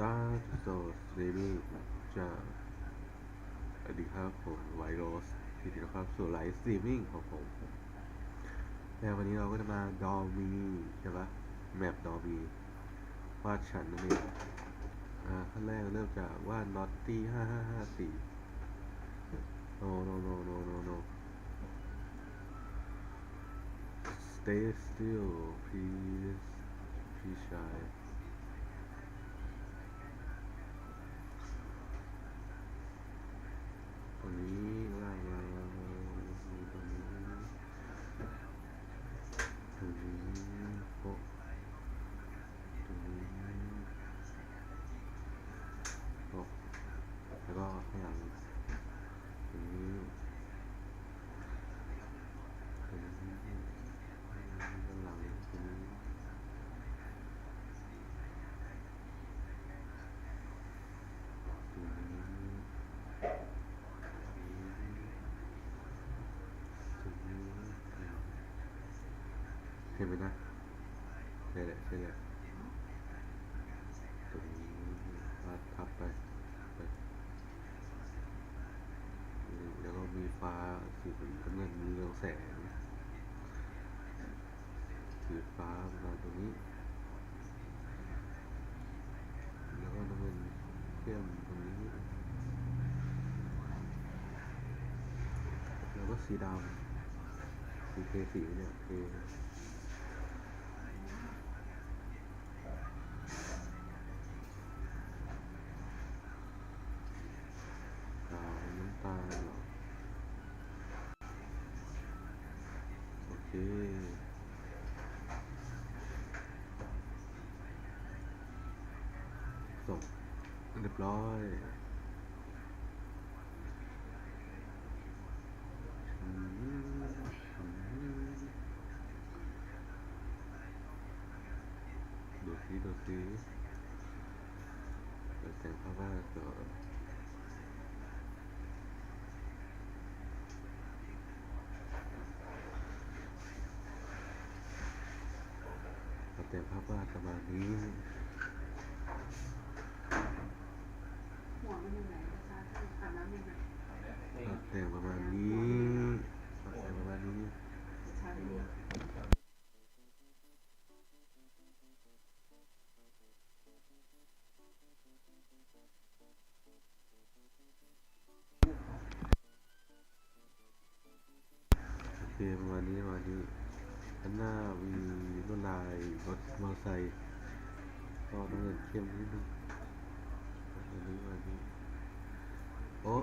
Star So Streaming จากสวัสดีครับผมไวโรสทีนี้นะครับสู่ไลฟ์สตรีมมิ่งของผมแล้ววันนี้เราก็จะมาดอมีใช่ปะแมปดอมีวาดฉันนั่นเองอ่าขั้นแรกเริ่มจากวาด Naughty ห้าห้าห้าสี่ no no no no no no stay still please พี่ชาย ตรงนี้ล่างล่างล่างล่างตรงนี้ตรงนี้โป๊ะตรงนี้โป๊ะแล้วก็ข้างหลังตรงนี้ตรงนี้ข้างหลังตรงนี้ตรงนี้ เห็นไหมนะใช่แหละใช่แหละตรงนี้วาดทับไปแล้วก็มีฟ้าสีน้ำเงินเรืองแสงสีฟ้ามาตรงนี้ แล้วก็น้ำเงินเข้มตรงนี้ แล้วก็สีดำสีเคสีเนี่ยเคขาวน้ำตาลเหรอโอเคส่งเรียบร้อยอืมอืมดูสิดูสิเปิดแต่งภาพวาดก่อน เปิดแต่าประมาณนี้ หัวมันอยู่ไหนนะคะอาบน้ำยังไงเปิดแต่งประมาณนี้เปิดแต่งประมาณนี้เช้านี้โอเคประมาณนี้ประมาณนี้ ข้างหน้ามีลวดลายรถมอเตอร์ไซค์ก็น้ำเงินเข้มนิดนึงประมาณนี้ประมาณนี้โอ้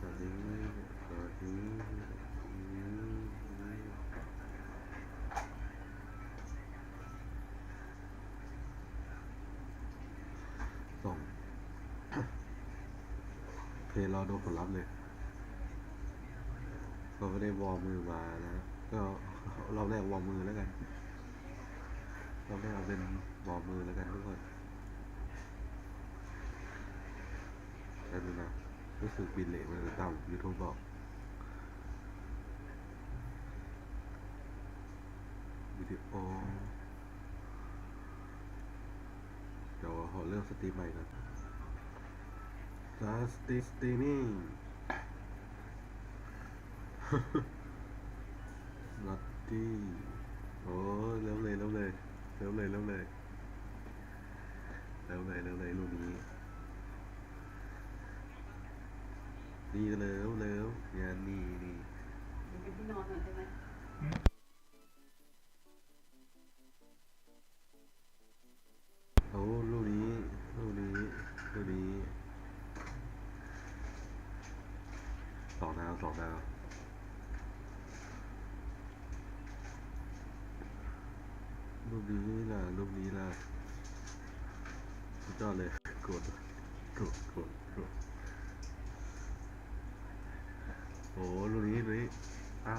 อันนี้อันนี้อันนี้อันนี้ส่งโอเครอดูผลลัพธ์เลย ได้วอร์มือมานะก็เราแรกวอร์มือแล้วกันเราแรกเอาเป็นวอร์มือแล้วกันทุกคนแล้วดูนะรู้สึกบินเลทมันจะต่ำยูทูบบอกวิดีโอเดี๋ยวขอเริ่มสตรีมใหม่ก่อนสตรีสตรีมิ่ ลัตตี้โอ้เร็วเลยเร็วเลยเร็วเลยเร็วเลยเร็วเลยเร็วเลยลูกนี้ นี่เร็วเร็วงานนี่นี่ เดี๋ยวเป็นที่นอนก่อนได้ไหม โอ้ลูกนี้ลูกนี้ลูกนี้สองดาวสองดาวลูกนี้ล่ะลูกนี้ล่ะสุดยอดเลยกดกดกดกดโอ้ลูกนี้ลูกนี้อ่า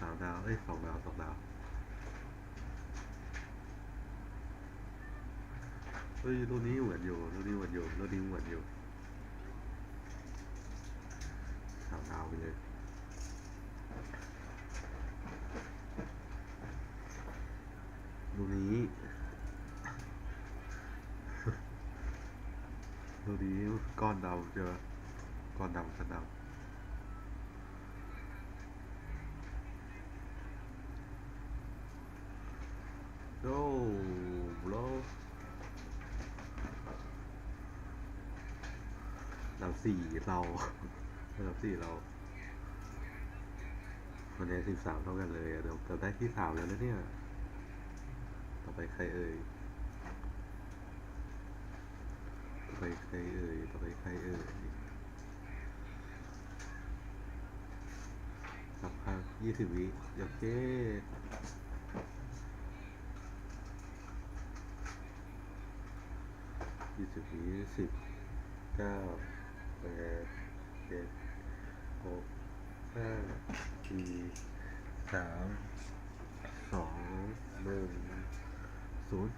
สาม ดาวเอ้ยสองดาวสองดาวเฮ้ยตัวนี้เหมือนอยู่ตัวนี้เหมือนอยู่ตัวนี้เหมือนอยู่สามดาวไปเลยโรูนี้รูนี้ก้อนดำเจอก้อนดำขนาดโอ้โล ลำสี่เราลำสี่เราคะแนนสิบสามเท่ากันเลยเดี๋ยวเราได้ที่สามแล้วนะเนี่ย ต่อไปใครเอ่ย ต่อไปใครเอ่ย ต่อไปใครเอ่ยสักพักยี่สิบวิโอเคยี่สิบวิสิบเก้า แปดเจ็ดหกห้าสี่สามสองหนึ่งศูนย์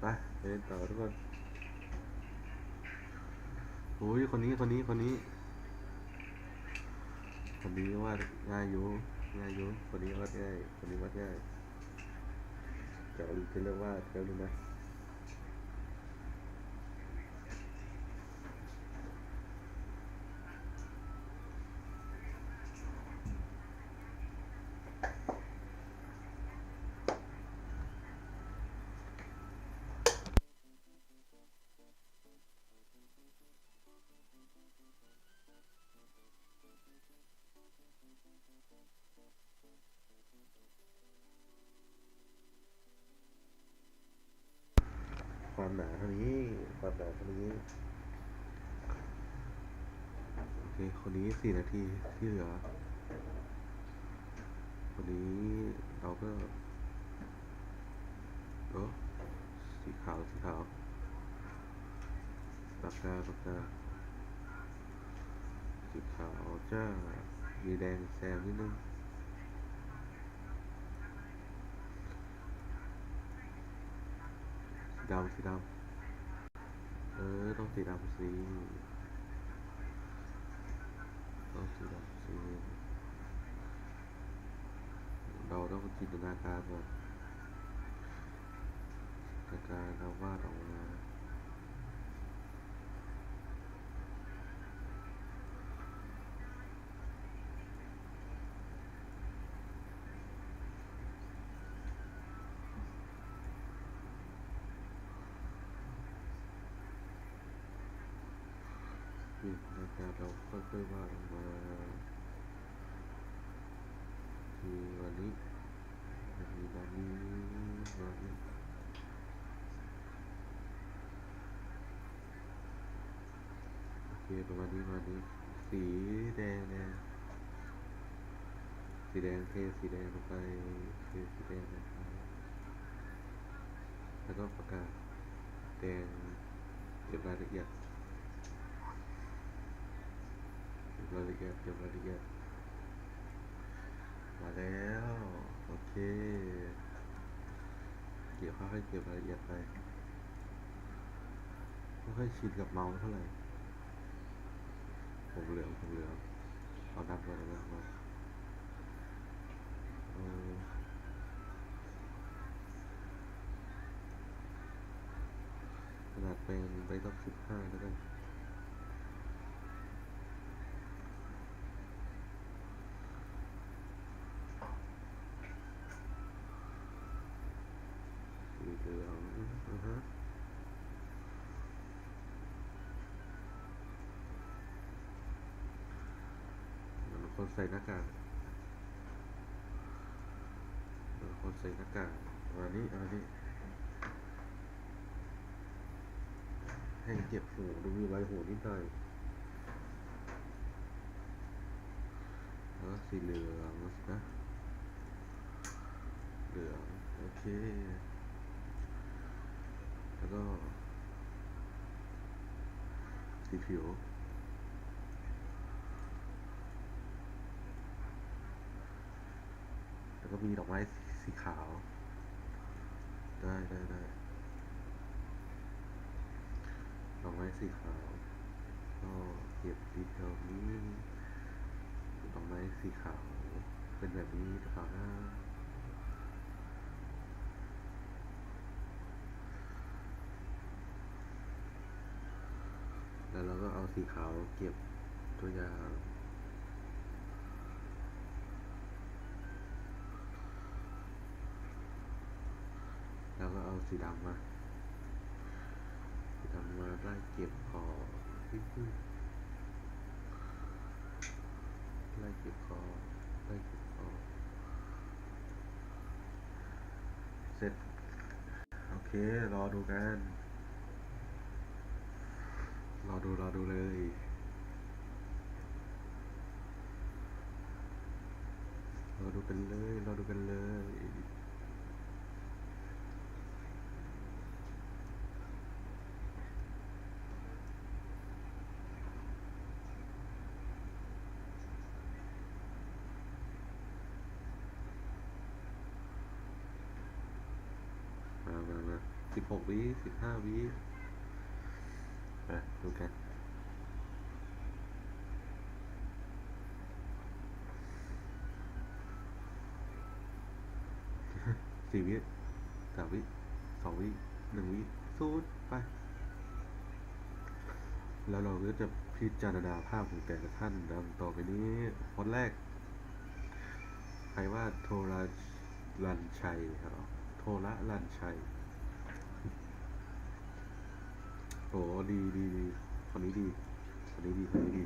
ไปเล่นต่อทุกคนโอ้ยคนนี้คนนี้คนนี้ คนนี้วาดง่ายอยู่ง่ายอยู่คนนี้วาดง่ายคนนี้วาดง่ายเดี๋ยวจะเลือกวาเดี๋ยวดูนะ ความหนาเท่านี้ ความหนาเท่านี้ โอเค คนนี้สี่นาทีที่เหลือ คนนี้เราก็โอ้สีขาว สีขาวปากกาปากกาสีขาวจ้า มีแดงแซมนิดนึง สีดำสีดำเออ ต้องสีดำสิต้องสีดำสิเราต้องจินตนาการก่อนจินตนาการเราวาดออกมา จินตนาการเราค่อยๆวาดออกมาทีวันนี้วันนี้วันนี้วันนี้โอเคประมาณนี้ประมาณนี้สีแดงแดงสีแดงเทสีแดงลงไปเทสีแดงลงไปแล้วก็ประกาศแดงเก็บรายละเอียด เก็บ รายละเอียดเก็บรายละเอียดมาแล้ว โอเคเดี๋ยวค่อยๆเก็บรายละเอียดไปไม่ค่อยชินกับเมาส์เท่าไหร่ผมเหลืองผมเหลืองเอาดำก่อนเอาดำก่อนเออขนาดเป็นใบต้องสิบห้าแล้วกัน สีเหลืองอือฮะเหมือน คนใส่หน้ากากคนใส่หน้ากากอันนี้อันนี้ ให้เจ็บหูดูมีใบหูนิดหน่อยแล้วสีเหลืองนะ เหลือง โอเค แล้วก็ สีผิว มีดอกไม้สีขาว ได้ได้ได้ดอกไม้สีขาว ก็เก็บดีเทลนี้ดอกไม้สีขาว เป็นแบบนี้ขาวหน้าแล้วเราก็เอาสีขาวเก็บตัวอย่าง สีดำมา สีดำมาไล่เก็บคอไล่เก็บคอไล่เก็บคอเสร็จ โอเค รอดูกัน รอดู รอดูเลยรอดูกันเลย รอดูกันเลย มามามา สิบหกวิสิบห้าวิอะดูกันสี่วิสามวิสองวิหนึ่งวิศูนย์ไป แล้วเราก็จะพิจารณาภาพของแต่ละท่านดังต่อไปนี้คนแรก ใครว่าโทรลันชัยครับโทระลันชัย โอ้ดีดีดีคนนี้ดีคนนี้ดีคนนี้ดี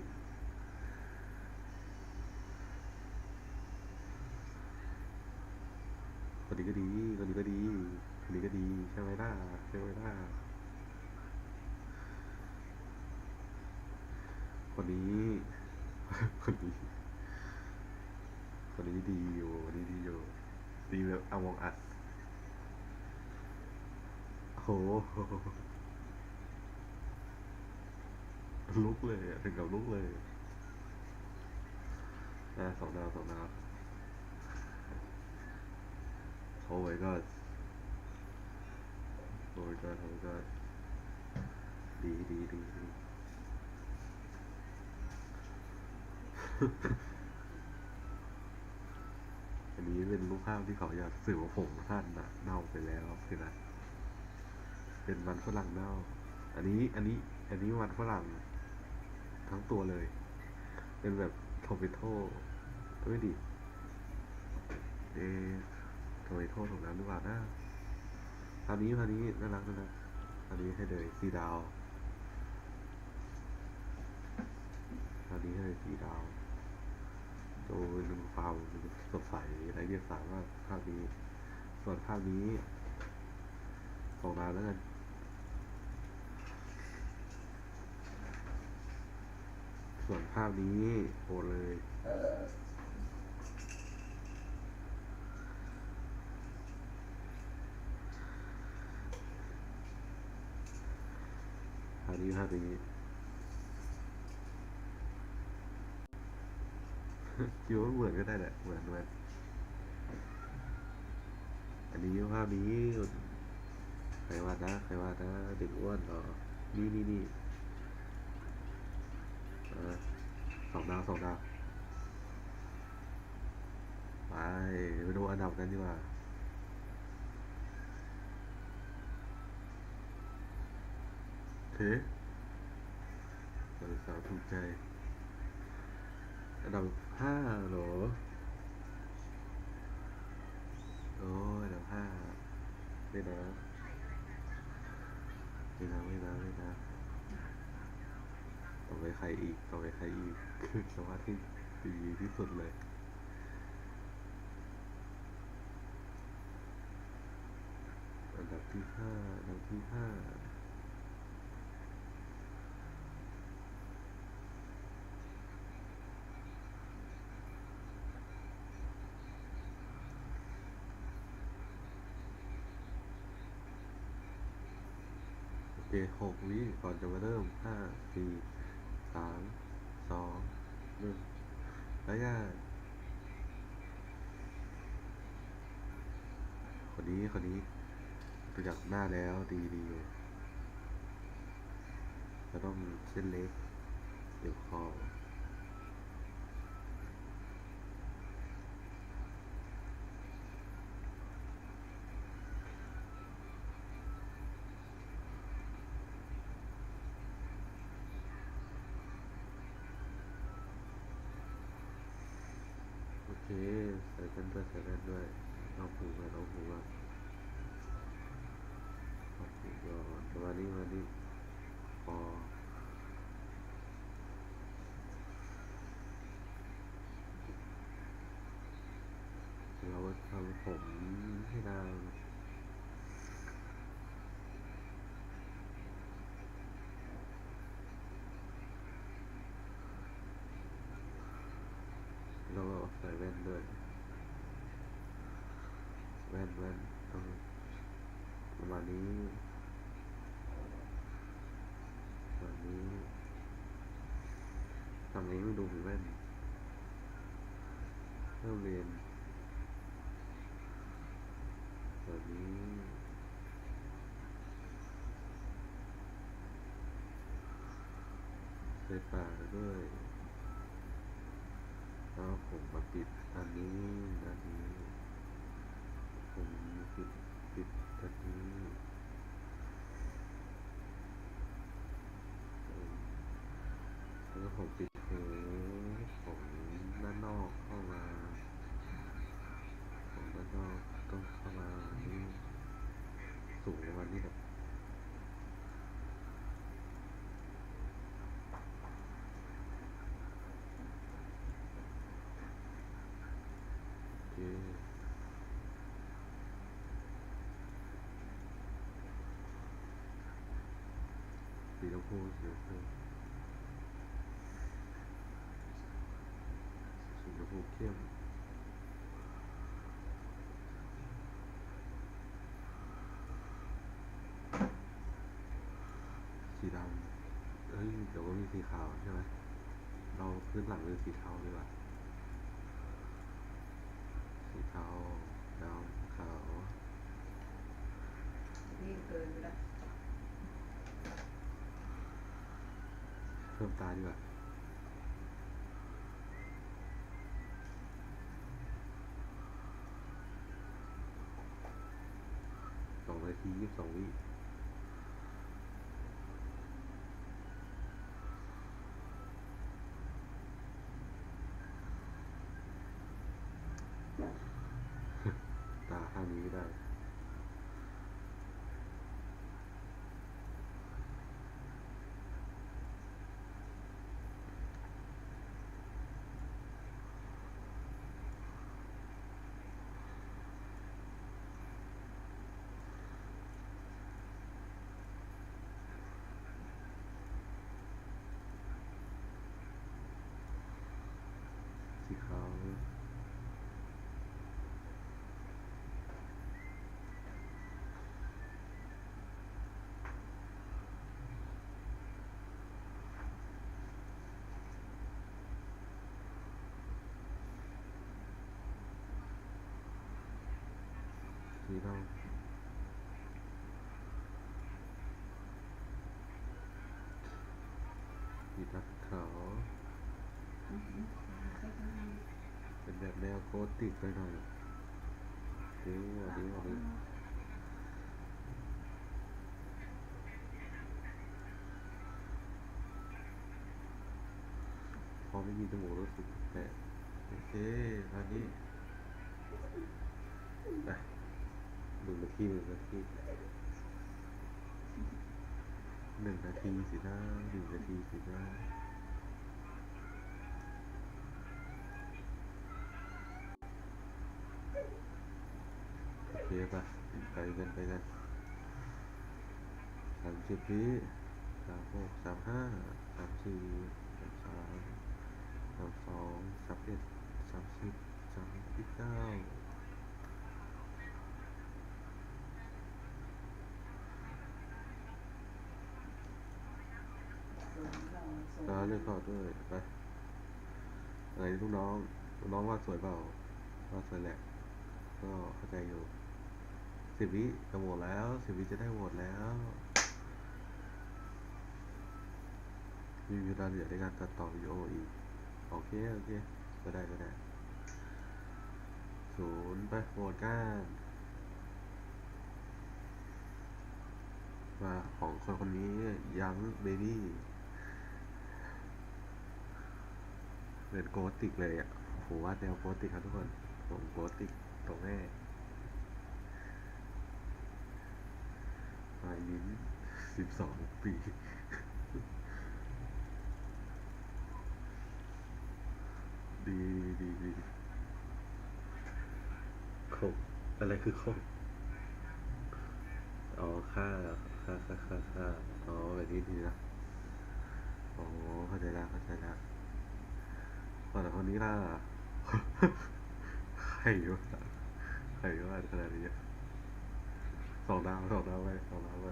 คนนี้ก็ดีคนนี้ก็ดีคนนี้ก็ดีใช่ไหมล่ะใช่ไหมล่ะคนนี้คนนี้คนนี้ดีอยู่คนนี้ดีอยู่ดีแบบอมองอัดโห ลุกเลยถึงกับลุกเลยอะสองดาวสองดาวโอ้ my god โอ้ my god โอ้ my god ดีดีดีดีอันนี้เป็นรูปภาพที่เขาอยากสื่อว่าผมท่านน่ะเน่าไปแล้วคือนะเป็นมันฝรั่งเน่า อันนี้ อันนี้ อันนี้มันฝรั่ง ทั้งตัวเลย เป็นแบบโทเมโต้ไม่ดีเอะโทเมโต้ถูกแล้วหรือเปล่านะภาพนี้ภาพนี้น่ารักน่ารักอันนี้ให้เลยสีดาวภาพนี้ให้เลยสีดาวโดยดูความสดใสไรเดียสามารถภาพนี้ ส่วนภาพนี้ส่งมาแล้วกัน ส่วนภาพนี้โอเลยภาพนี้ภาพนี้คิดว่าเหมือนก็ได้แหละเหมือนเหมือนอันนี้ภาพนี้ใครวาดนะใครวาดนะเด็กอ้วนเหรอนี่นี่นี่ สองดาวสองดาวไปไปดูอันดับกันดีกว่าเฮ้บริษัทถูกใจ อันดับห้าหรอโอ้ยอันดับห้าไม่นะไม่นะไม่นะไม่นะ ต่อไปใครอีก ต่อไปใครอีก คือสมาธิดีที่สุดเลยอันดับที่ห้าอันดับที่ห้าโอเคหกวิก่อนจะมาเริ่มห้าสี่ามสองหนึ่งแล้วก็คนนี้คนนี้รู้จักหน้าแล้วดีดีอยู่จะต้องเส้นเล็กเดี๋ยวคอ ใส่กันด้วยใส่กันด้วยเอาผูกกันเอาผูกกันเอาผูกก่อนวันนี้วันนี้พอเราทำผมให้นาง แล้วก็ใส่แว่นด้วย แว่นแว่นประมาณนี้ประมาณนี้ทำเองไม่ดูถึงแว่นเริ่มเรียนแบบนี้ใส่ปากด้วย แล้วผมมาปิดอันนี้อันนี้ ผมปิดปิดอันนี้แล้วผมปิดหูของด้านนอกเข้ามาของด้านนอกต้องเข้ามานี่สูงประมาณนี้แหละโอเค สีชมพูสีชมพูสีชมพูเข้มสีดำเอ้ยเดี๋ยวก็มีสีขาวใช่ไหมเราพื้นหลังเป็นสีเทาดีกว่าสีเทาดำขาวนี่เกินไปแล้ว เพิ่มตาดีกว่าสองนาทียี่สิบสองวิตาข้างนี้ไม่ได้ สีขาว สีดำสีดำขาวอือหือใช้กันยังเป็นแบบแนวโกติกไปหน่อยนี่อันนี้อันนี้พอไม่มีจมูกรู้สึกแปลกโอเคตอนนี้ไป หนึ่งนาทีหนึ่งนาทีหนึ่งนาทีสินะหนึ่งนาทีสินะโอเคปะไปกันไปกันสามสิบวิสามหกสามห้าสามสี่สามสามสามสองสามเอ็ดสามสิบสามสิบเก้า ส่วนเราส่ว นแล้วเลือกขอด้วยไปอะไรลูกน้องลูกน้องว่าสวยเปล่าว่าสวยแหละก็เข้าใจอยู่สิบวิจะโหวตแล้วสิบวิจะได้โหวตแล้วมีเวลาเหลือในการตัดต่อวิดีโออีก โอเค โอเค ก็ได้ก็ได้ศูนย์ไปโหวตกันมาของคนคนนี้ยังเบบี้ เห มือนโกติกเลยอะผมว่าดแนวโปสติกครับทุกคนผมโปสติกตรงแม่ปลายลิ้นสิบสองปีดีดีดีดีคงอะไรคือคงอ๋อค่าค่าค่าค่าค่าอ๋อแบบนี้ดีนะอ๋อเข้าใจแล้วเข้าใจแล้ว แต่คนนี้ล่ะใครวะใครวะขนาดนี้สองดาวสองดาวไปสองดาวไป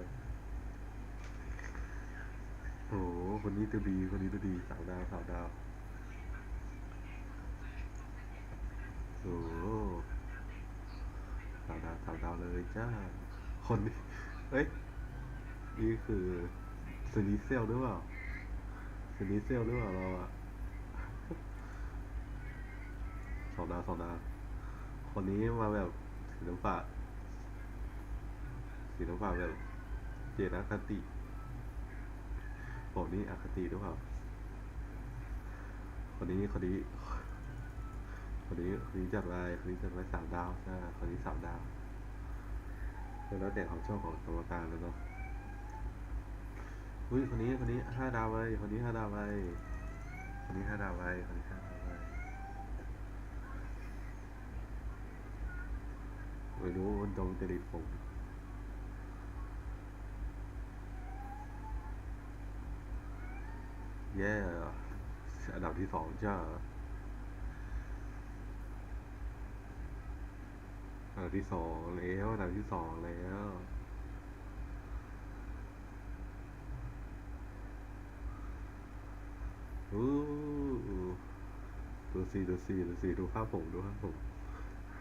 โอ้โหคนนี้ตัวดีคนนี้ตัวดีสามดาวสามดาวโอ้โหสามดาวสามดาวเลยจ้า คนนี้เฮ้ย นี่คือสนิเซลหรือเปล่าสนิเซลหรือเปล่าเราอะ สองดาวสองดาวคนนี้มาแบบสีน้ำฟ้าสีน้ำฟ้าแบบเจนอคติผมนี่อคติหรือเปล่าคนนี้คนนี้คนนี้คนนี้จัดไว้คนนี้จัดไว้สามดาวใช่คนนี้สามดาวแล้วแต่ความชอบของกรรมการแล้วเนาะอุ้ยคนนี้คนนี้ห้าดาวไว้คนนี้ห้าดาวไว้คนนี้ห้าดาวไว้คนนี้ห้าดาว ไม่รู้มันตรงจริตผมแย่อันดับที่สองจ้าอันดับที่สองแล้วอันดับที่สองแล้วอู้ดูสิดูสิดูสิดูภาพผมดูภาพผม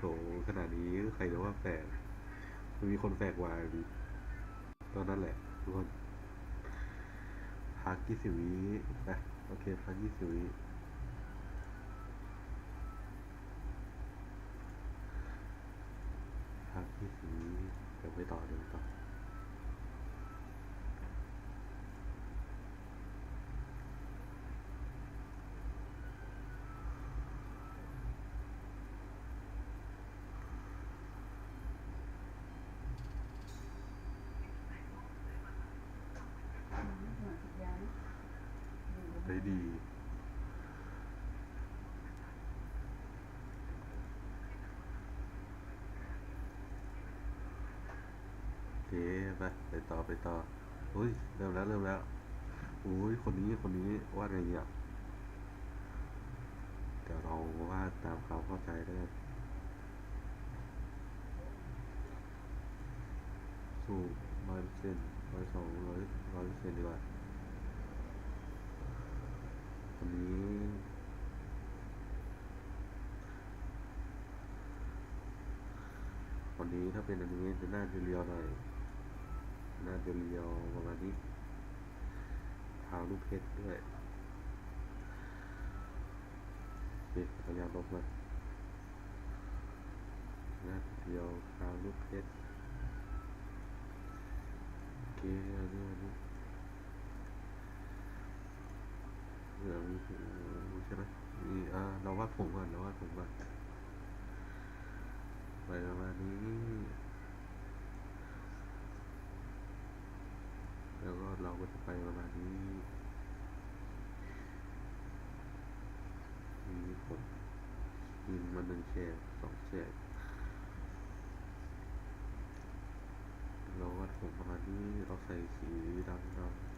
โหขนาดนี้ใครจะว่าแฝกมันมีคนแฝกวายตอนนั้นแหละทุกคนพักยี่สิบวิไปโอเคพักยี่สิบวิ ครับพี่สีเดี๋ยวไปต่อเดี๋ยวไปต่อ ได้ดี โอเค ไป ไปต่อไปต่ออุ้ย เริ่มแล้วเริ่มแล้วอุ้ย คนนี้คนนี้วาดไงเนี่ยเดี๋ยวเราวาดตามควาเข้าใจได้วกันสูงร้อยเปอร์เซ็นต์ร้อยสองร้อยร้อยเปอร์เซ็นต์ดีกว่าคนนี้คนนี้ถ้า เป็นอนิเมะจะน่าจะเรียวหน่อยน่าจะเรียวประมาณนี้เท้าลูกเพชรด้วยเด็กพยายามลบมาหน่าเรียวเท้าลูกเพชรโอเคอันนี้อันนี้เหลือมีใช่ไหมนี่อ่าเราวาดผมก่อนเราวาดผมก่อน ไปประมาณนี้ แล้วก็เราก็จะไปประมาณนี้ มีผมยิงมาหนึ่งแฉกสองแฉกเราวัดผมประมาณนี้ เราใส่สีดำดำ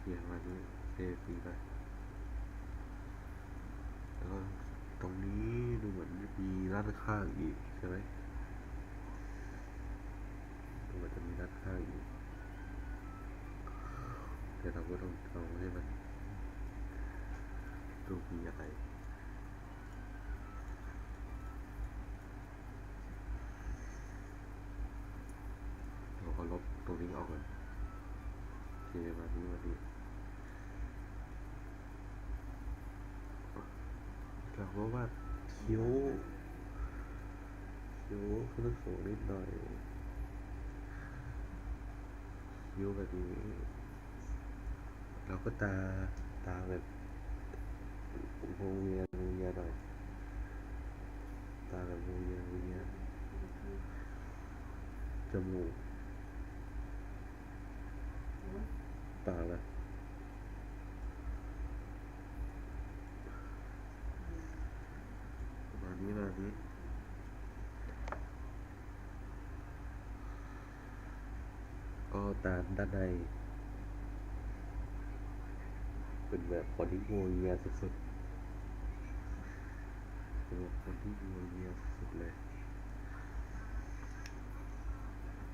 เขียน มานี้เทสีไปแล้วก็ตรงนี้ดูเหมือนจะมีร้านข้างอีกใช่ไหมดูเหมือนจะมีร้านข้างอีกแต่เราก็ต้องเอาให้มันดูมีอะไรเราก็ลบตรงนี้ออกก่อนโอเคมานี้มา นี้เราก็วาคิ้ว คิ้วขึ้นสูงนิดหน่อย คิ้วแบบนี้แล้วก็ตา ตาแบบวงเวียนวงเวียนหน่อย ตาแบบวงเวียนวงเวียนจมูกปากเลยประมาณนี้ประมาณนี้ ก็ ตาด้านใน เป็นแบบคนที่งัวเงียสุดๆเป็นแบบคนที่งัวเงียสุดๆเลย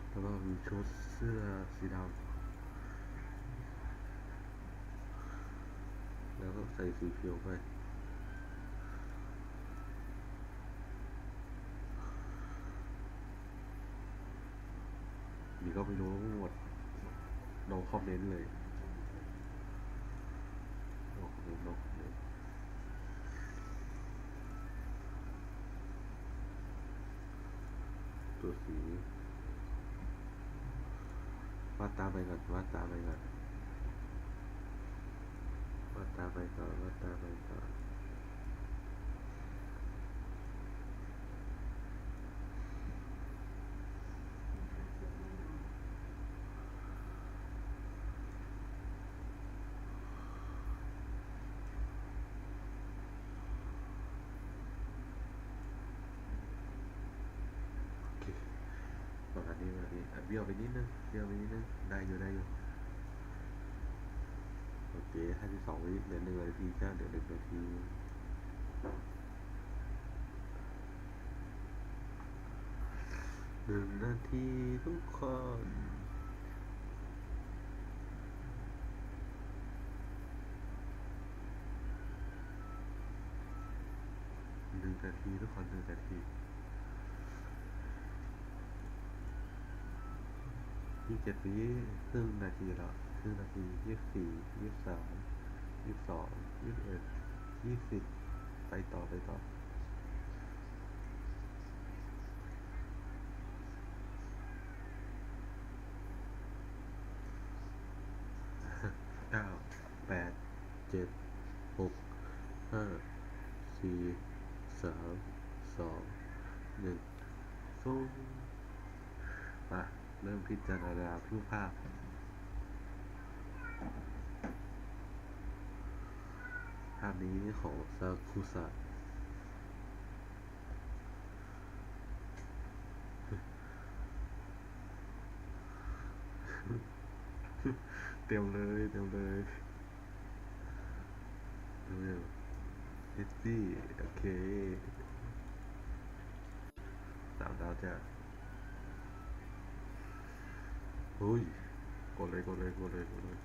แล้วก็มีชุดเสื้อสีดำแล้วก็ใส่สีเขียวไปนี่ก็ไม่รู้หมด น้องคอมเมนต์เลยน้องคอมเมนต์น้องคอมเมนต์ตัวสีวาดตามไปก่อนวาดตามไปก่อนวาดตามไปก่อนวาดตามไปก่อนโอเคประมาณนี้ประมาณนี้อะ เบี้ยวไปนิดนึงเบี้ยวไปนิดนึงได้อยู่ได้อยู่โอเคห้าสิบสองวิเหลือหนึ่งนาทีจ้าเหลือหนึ่งนาทีหนึ่งนาทีทุกคนหนึ่งนาทีทุกคนหนึ่งนาที ยี่สิบเจ็ดวิครึ่งนาทีแล้วครึ่งนาทียี่สิบสี่ยี่สิบสามยี่สิบสองยี่สิบเอ็ดยี่สิบไปต่อไปต่อเก้าแปดเจ็ดหกห้าสี่สามสองหนึ่งศูนย์มาเริ่ม พิจารณารูปภาพ ภาพนี้ของซาคุสะเต็มเลยเต็มเลยดูอยู่เฮดดี้โอเคสามดาวจ้ะ หุ้ยกดเลยกดเลยกดเลยกดเลย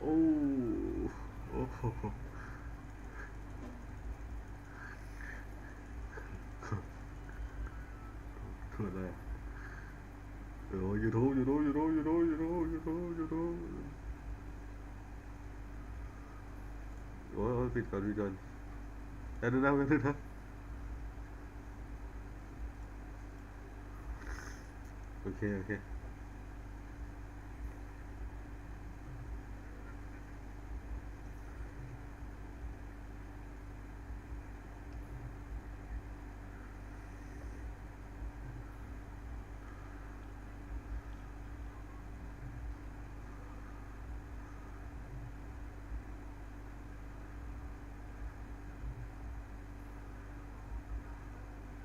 โอ้โอ้โห คืออะไรอะเออยูทูบยูทูบยูทูบยูทูบยูทูบยูทูบยูทูบโอ้ยโอ้ปิดก่อนปิดก่อนแอนดูนะไม่ดูนะโอเค โอเค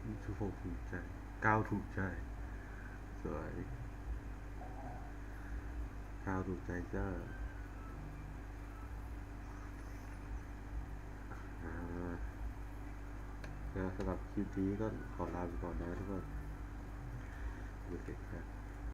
นี่ทุกคนถูกใจก้าวถูกใจ สวย ข้าวถูกใจจ้านะสำหรับคลิปนี้ก็ขอลาไปก่อนนะทุกคนดูเด็กครับ